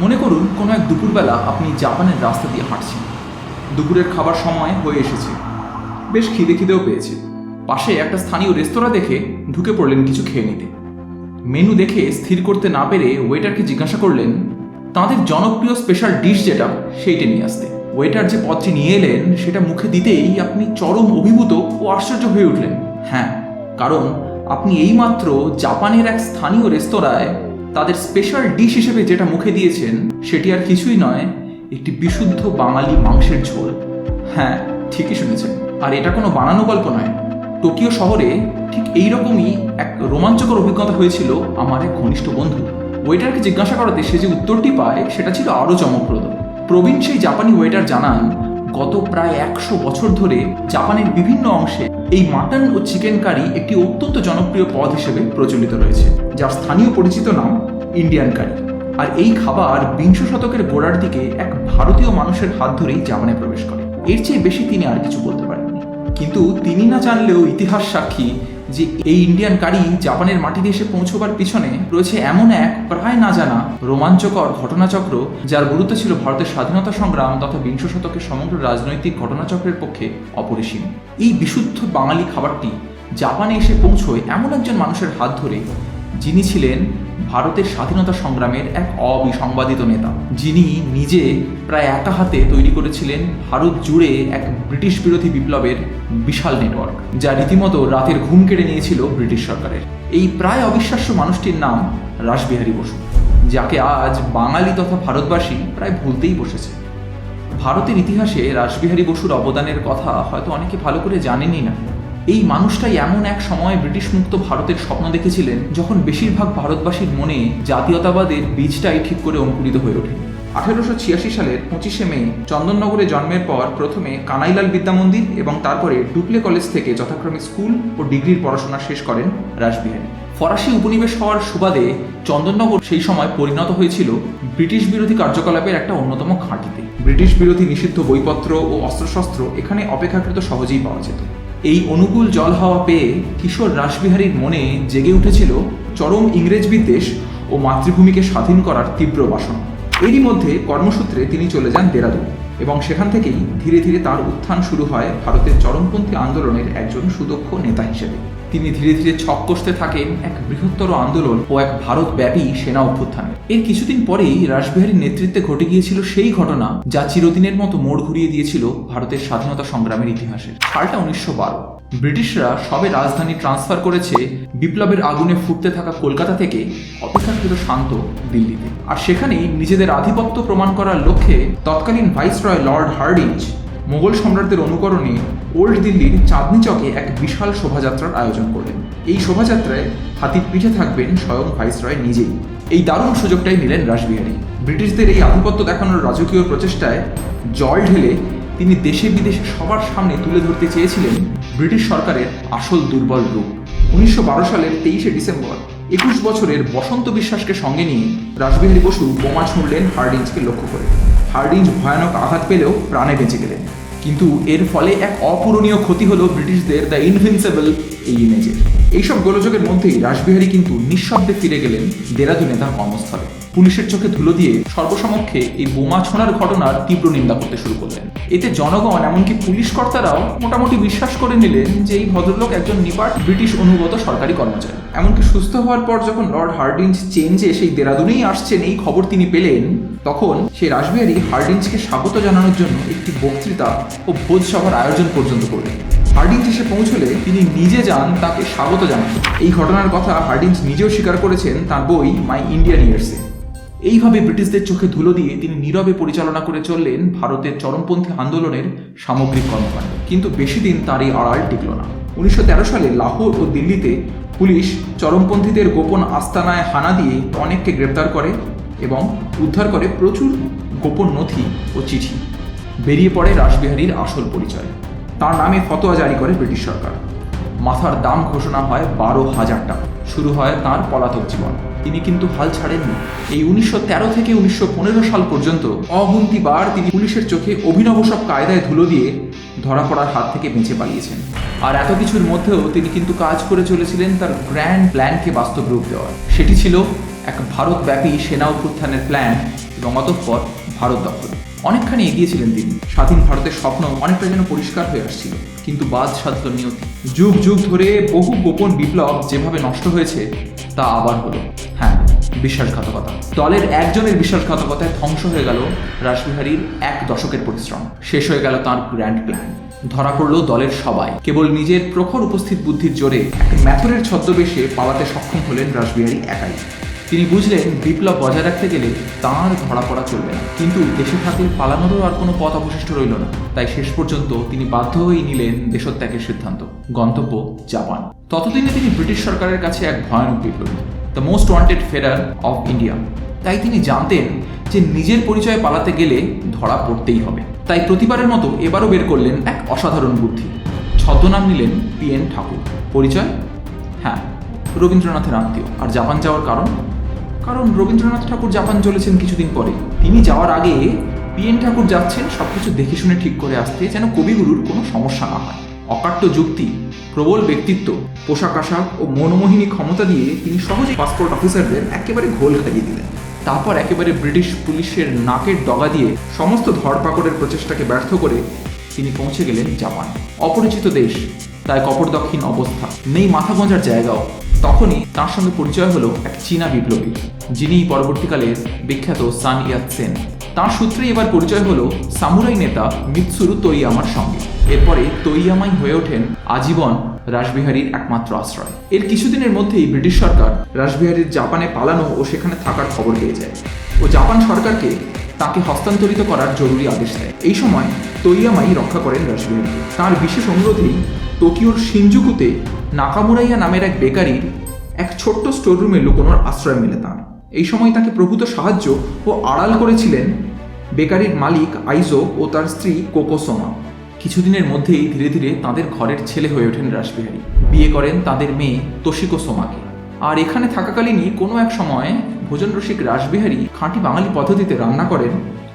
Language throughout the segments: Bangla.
মনে করুন, কোনো এক দুপুরবেলা আপনি জাপানের রাস্তা দিয়ে হাঁটছেন। দুপুরের খাবার সময় হয়ে এসেছে। বেশ খিদে খিদেও পেয়েছে। পাশে একটা স্থানীয় রেস্তোরাঁ দেখে ঢুকে পড়লেন কিছু খেয়ে নিতে। মেনু দেখে স্থির করতে না পেরে ওয়েটারকে জিজ্ঞাসা করলেন, তাদের জনপ্রিয় স্পেশাল ডিশ যেটা, সেইটা নিয়ে আসতে। ওয়েটার যে পদটি নিয়ে এলেন, সেটা মুখে দিতেই আপনি চরম অভিভূত ও আশ্চর্য হয়ে উঠলেন। হ্যাঁ কারণ আপনি এইমাত্র জাপানের এক স্থানীয় রেস্তোরাঁয় তাদের স্পেশাল ডিশ হিসেবে যেটা মুখে দিয়েছেন, সেটি আর কিছুই নয়, একটি বিশুদ্ধ বাঙালি মাংসের ঝোল। হ্যাঁ ঠিকই শুনেছেন। আর এটা কোনো বানানো গল্প নয়। টোকিও শহরে ঠিক এইরকমই এক রোমাঞ্চকর অভিজ্ঞতা হয়েছিল আমার এক ঘনিষ্ঠ বন্ধু। ওয়েটারকে জিজ্ঞাসা করাতে সে যে উত্তরটি পায়, সেটা ছিল আরও চমকপ্রদ। প্রবীণ সেই জাপানি ওয়েটার জানান গত প্রায় একশো বছর ধরে জাপানের বিভিন্ন অংশে এই মাটন ও চিকেন কারি একটি অত্যন্ত জনপ্রিয় পদ হিসেবে প্রচলিত রয়েছে, যার স্থানীয় পরিচিত নাম ইন্ডিয়ান কারি আর এই খাবার বিংশ শতকের গোড়ার দিকে এক ভারতীয় মানুষের হাত ধরেই জাপানে প্রবেশ করে। এর চেয়ে বেশি তিনি আর কিছু বলতে পারেননি। কিন্তু তিনি না জানলেও ইতিহাস সাক্ষী যে এই ইন্ডিয়ান গাড়ি জাপানের মাটিতে এসে পৌঁছবার পিছনে রয়েছে এমন এক প্রায় না জানা রোমাঞ্চকর ঘটনাচক্র, যার গুরুত্ব ছিল ভারতের স্বাধীনতা সংগ্রাম তথা বিংশ শতকের সমগ্র রাজনৈতিক ঘটনাচক্রের পক্ষে অপরিসীম। এই বিশুদ্ধ বাঙালি খাবারটি জাপানে এসে পৌঁছয় এমন একজন মানুষের হাত ধরে যিনি ছিলেন ভারতের স্বাধীনতা সংগ্রামের এক অবিসংবাদিত নেতা। যিনি নিজে প্রায় একা হাতে তৈরি করেছিলেন ভারত জুড়ে এক ব্রিটিশ বিরোধী বিপ্লবের বিশাল নেটওয়ার্ক, যা রীতিমতো রাতের ঘুম কেড়ে নিয়েছিল ব্রিটিশ সরকারের। এই প্রায় অবিশ্বাস্য মানুষটির নাম রাসবিহারী বসু, যাকে আজ বাঙালি তথা ভারতবাসী প্রায় ভুলতেই বসেছে। ভারতের ইতিহাসে রাসবিহারী বসুর অবদানের কথা হয়তো অনেকে ভালো করে জানেনই না। এই মানুষটাই এমন এক সময় ব্রিটিশ মুক্ত ভারতের স্বপ্ন দেখেছিলেন, যখন বেশিরভাগ ভারতবাসীর মনে জাতীয়তাবাদের বীজটাই ঠিক করে অঙ্কুরিত হয়ে ওঠে। আঠেরোশো ছিয়াশি সালের পঁচিশে মে, চন্দননগরে জন্মের পর প্রথমে কানাইলাল বিদ্যা মন্দির এবং তারপরে ডুকলে কলেজ থেকে যথাক্রমে স্কুল ও ডিগ্রির পড়াশোনা শেষ করেন রাসবিহারী। ফরাসি উপনিবেশ হওয়ার সুবাদে চন্দননগর সেই সময় পরিণত হয়েছিল ব্রিটিশ বিরোধী কার্যকলাপের একটা অন্যতম ঘাঁটিতে ব্রিটিশ বিরোধী নিষিদ্ধ বইপত্র ও অস্ত্রশস্ত্র এখানে অপেক্ষাকৃত সহজেই পাওয়া যেত। এই অনুকূল জল হাওয়া পেয়ে কিশোর রাসবিহারীর মনে জেগে উঠেছিল চরম ইংরেজ বিদ্বেষ ও মাতৃভূমিকে স্বাধীন করার তীব্র বাসনা। এরই মধ্যে কর্মসূত্রে তিনি চলে যান দেরাদুন এবং সেখান থেকেই ধীরে ধীরে তার উত্থান শুরু হয় ভারতের চরমপন্থী আন্দোলনের একজন সুদক্ষ নেতা হিসেবে। তিনি ধীরে ধীরে ছক কষতে থাকেন এক বৃহত্তর আন্দোলন ও এক ভারতব্যাপী সেনা অভ্যুত্থানে। এর কিছুদিন পরেই রাসবিহারীর নেতৃত্বে ঘটে গিয়েছিল সেই ঘটনা, যা চিরদিনের মতো মোড় ঘুরিয়ে দিয়েছিল ভারতের স্বাধীনতা সংগ্রামের ইতিহাসে সালটা উনিশশো বারো। ব্রিটিশরা সবে রাজধানী ট্রান্সফার করেছে, বিপ্লবের আগুনে ফুটতে থাকা কলকাতা থেকে অপেক্ষাকৃত শান্ত দিল্লিতে। আর সেখানেই নিজেদের আধিপত্য প্রমাণ করার লক্ষ্যে তৎকালীন ভাইসরয় লর্ড হার্ডিঞ্জ মোগল সম্রাটদের অনুকরণে ওল্ড দিল্লির চাঁদনি চকে এক বিশাল শোভাযাত্রার আয়োজন করলেন। এই শোভাযাত্রায় হাতির পিঠে থাকবেন স্বয়ং ভাইসরয় নিজেই। এই দারুণ সুযোগটাই নিলেন রাসবিহারী। ব্রিটিশদের এই আধিপত্য দেখানোর রাজকীয় প্রচেষ্টায় জল ঢেলে তিনি দেশে বিদেশে সবার সামনে তুলে ধরতে চেয়েছিলেন ব্রিটিশ সরকারের আসল দুর্বল রূপ। উনিশশো বারো সালের তেইশে ডিসেম্বর, একুশ বছরের বসন্ত বিশ্বাসকে সঙ্গে নিয়ে রাসবিহারী বসু বোমা ছুঁড়লেন হার্ডিঞ্জকে লক্ষ্য করে। হার্ডিঞ্জ ভয়ানক আঘাত পেলেও প্রাণে বেঁচে গেলেন। কিন্তু এর ফলে এক অপূরণীয় ক্ষতি হলো ব্রিটিশদের দ্য ইনভিনসেবল এই ইমেজের এইসব গোলযোগের মধ্যেই রাসবিহারী কিন্তু নিঃশব্দে ফিরে গেলেন দেরাদুনে তার কর্মস্থলে। পুলিশের চোখে ধুলো দিয়ে সর্বসমক্ষে এই বোমা ছোঁড়ার ঘটনার তীব্র নিন্দা করতে শুরু করলেন। এতে জনগণ এমনকি পুলিশ কর্তারাও মোটামুটি বিশ্বাস করে নিলেন যে এই ভদ্রলোক একজন নিপাট ব্রিটিশ অনুগত সরকারি কর্মচারী। এমনকি সুস্থ হওয়ার পর যখন লর্ড হার্ডিঞ্জ চেঞ্জে সেই দেরাদুনেই আসছেন এই খবর তিনি পেলেন, তখন সেই রাসবিহারী হার্ডিঞ্জকে স্বাগত জানানোর জন্য একটি বক্তৃতা ও ভোজসভার আয়োজন পর্যন্ত করলেন। হার্ডিঞ্জ এসে পৌঁছলে তিনি নিজে যান তাকে স্বাগত জানান। এই ঘটনার কথা হার্ডিঞ্জ নিজেও স্বীকার করেছেন তার বই মাই ইন্ডিয়ান ইয়ার্সে। এইভাবে ব্রিটিশদের চোখে ধুলো দিয়ে তিনি নীরবে পরিচালনা করে চললেন ভারতের চরমপন্থী আন্দোলনের সামগ্রিক কর্মকাণ্ড। কিন্তু বেশি দিন তার এই আড়াল টিকল না। উনিশশো তেরো সালে লাহোর ও দিল্লিতে পুলিশ চরমপন্থীদের গোপন আস্তানায় হানা দিয়ে অনেককে গ্রেপ্তার করে এবং উদ্ধার করে প্রচুর গোপন নথি ও চিঠি। বেরিয়ে পড়ে রাসবিহারীর আসল পরিচয়। তার নামে ফতোয়া জারি করে ব্রিটিশ সরকার। মাথার দাম ঘোষণা হয় বারো হাজার টাকা। শুরু হয় তার পলাতক জীবন। তিনি কিন্তু হাল ছাড়েননি। এই উনিশশো তেরো থেকে উনিশশো পনেরো সাল পর্যন্ত অগুন্তিবার তিনি পুলিশের চোখে অভিনব সব কায়দায় ধুলো দিয়ে ধরা পড়ার হাত থেকে বেঁচে পালিয়েছেন। আর এত কিছুর মধ্যেও তিনি কিন্তু কাজ করে চলেছিলেন তার গ্র্যান্ড প্ল্যানকে বাস্তব রূপ দেওয়ার। সেটি ছিল এক ভারতব্যাপী সেনা অভ্যুত্থানের প্ল্যান এবং অতঃপর ভারত দখল। অনেকখানি এগিয়েছিলেন তিনি। স্বাধীন ভারতের স্বপ্ন অনেকটা যেন পরিষ্কার হয়ে আসছিল। কিন্তু বাদ সাধল নিয়তি। যুগ যুগ ধরে বহু গোপন বিপ্লব যেভাবে নষ্ট হয়েছে, তা আবার হলো। বিশ্বাসঘাতকতা দলের একজনের বিশ্বাসঘাতকতায় ধ্বংস হয়ে গেল রাসবিহারীর এক দশকের পরিশ্রম। শেষ হয়ে গেল তার গ্র্যান্ড প্ল্যান ধরা পড়ল দলের সবাই। কেবল নিজের প্রখর উপস্থিত বুদ্ধির জোরে ম্যাথরের ছদ্মবেশে পালাতে সক্ষম হলেন রাসবিহারী একাই। তিনি বুঝলেন বিপ্লব বজায় রাখতে গেলে তাঁর ধরা পড়া চলবে না। কিন্তু দেশে থাকলে পালানোরও আর কোনো পথ অবশিষ্ট রইল না। তাই শেষ পর্যন্ত তিনি বাধ্য হয়েই নিলেন দেশত্যাগের সিদ্ধান্ত। গন্তব্য জাপান। ততদিনে তিনি ব্রিটিশ সরকারের কাছে এক ভয়ানক বিপ্লবী। দ্য মোস্ট ওয়ান্টেড ফেরার অফ ইন্ডিয়া তাই তিনি জানতেন যে নিজের পরিচয়ে পালাতে গেলে ধরা পড়তেই হবে। তাই প্রতিবারের মতো এবারও বের করলেন এক অসাধারণ বুদ্ধি। ছদ্মনাম নিলেন পি এন ঠাকুর। পরিচয়? হ্যাঁ রবীন্দ্রনাথের আত্মীয়। আর জাপান যাওয়ার কারণ? কারণ রবীন্দ্রনাথ ঠাকুর জাপান চলেছেন কিছুদিন পরে। তিনি যাওয়ার আগে পি এন ঠাকুর যাচ্ছেন সবকিছু দেখে শুনে ঠিক করে আসতে যেন কবিগুরুর কোনো সমস্যা না হয়। অকাট্য যুক্তি, প্রবল ব্যক্তিত্ব, পোশাক আশাক ও মনোমোহিনী ক্ষমতা দিয়ে তিনি সহজেই পাসপোর্ট অফিসারদের একেবারে ঘোল খাইয়ে দিলেন। তারপর একেবারে ব্রিটিশ পুলিশের নাকের ডগা দিয়ে সমস্ত ধরপাকড়ের প্রচেষ্টাকে ব্যর্থ করে তিনি পৌঁছে গেলেন জাপান। অপরিচিত দেশ, তাই কপরদক্ষিণ অবস্থা, নেই মাথা গোঁজার জায়গাও। তখনই তার সঙ্গে পরিচয় হলো এক চীনা বিপ্লবী, যিনি পরবর্তীকালের বিখ্যাত সান ইয়াত সেন। তার সূত্রে এবার পরিচয় হলো সামুরাই নেতা মিৎসুরু তৈয়ামার সঙ্গে। এরপরে তৈয়ামাই হয়ে ওঠেন আজীবন রাসবিহারীর একমাত্র আশ্রয়। এর কিছুদিনের মধ্যেই ব্রিটিশ সরকার রাসবিহারীর জাপানে পালানো ও সেখানে থাকার খবর পেয়ে যায় ও জাপান সরকারকে তাকে হস্তান্তরিত করার জরুরি আদেশ দেয়। এই সময় তৈয়ামাই রক্ষা করেন রাসবিহারী তার বিশেষ অনুরোধেই টোকিওর সিনজুকুতে নাকামুরাইয়া নামের এক বেকারির এক ছোট্ট স্টোররুমে লুকোনোর আশ্রয় মেলে তাঁর। এই সময় তাকে প্রভূত সাহায্য ও আড়াল করেছিলেন বেকারির মালিক আইজো ও তার স্ত্রী কোকোসোমা। কিছুদিনের মধ্যেই ধীরে ধীরে তাদের ঘরের ছেলে হয়ে ওঠেন রাসবিহারী। বিয়ে করেন তাদের মেয়ে তোশিকো সোমাকে। আর এখানে থাকাকালীনই কোনো এক সময় ভোজন রসিক রাসবিহারী খাঁটি বাঙালি পদ্ধতিতে রান্না করেন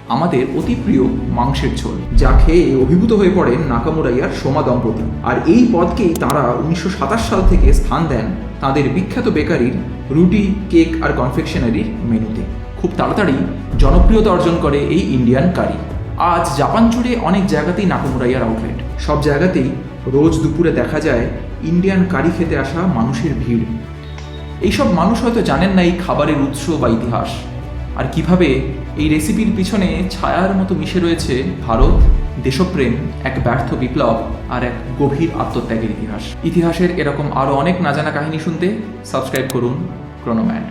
আমাদের অতি প্রিয় মাংসের ঝোল, যা খেয়ে অভিভূত হয়ে পড়েন নাকামুরাইয়ার সোমা দম্পতি। আর এই পদকেই তারা উনিশশো সাতাশ সাল থেকে স্থান দেন তাদের বিখ্যাত বেকারির রুটি, কেক আর কনফেকশনারির মেনুতে। খুব তাড়াতাড়ি জনপ্রিয়তা অর্জন করে এই ইন্ডিয়ান কারি। আজ জাপান জুড়ে অনেক জায়গাতেই নাকামুরাইয়ার আউটলেট। সব জায়গাতেই রোজ দুপুরে দেখা যায় ইন্ডিয়ান কারি খেতে আসা মানুষের ভিড়। এইসব মানুষ হয়তো জানেন না এই খাবারের উৎস বা ইতিহাস। আর কীভাবে এই রেসিপির পিছনে ছায়ার মতো মিশে রয়েছে ভারত, দেশপ্রেম, এক ব্যর্থ বিপ্লব আর এক গভীর আত্মত্যাগের ইতিহাস। ইতিহাসের এরকম আরও অনেক না জানা কাহিনী শুনতে সাবস্ক্রাইব করুন ক্রোনোম্যান্ড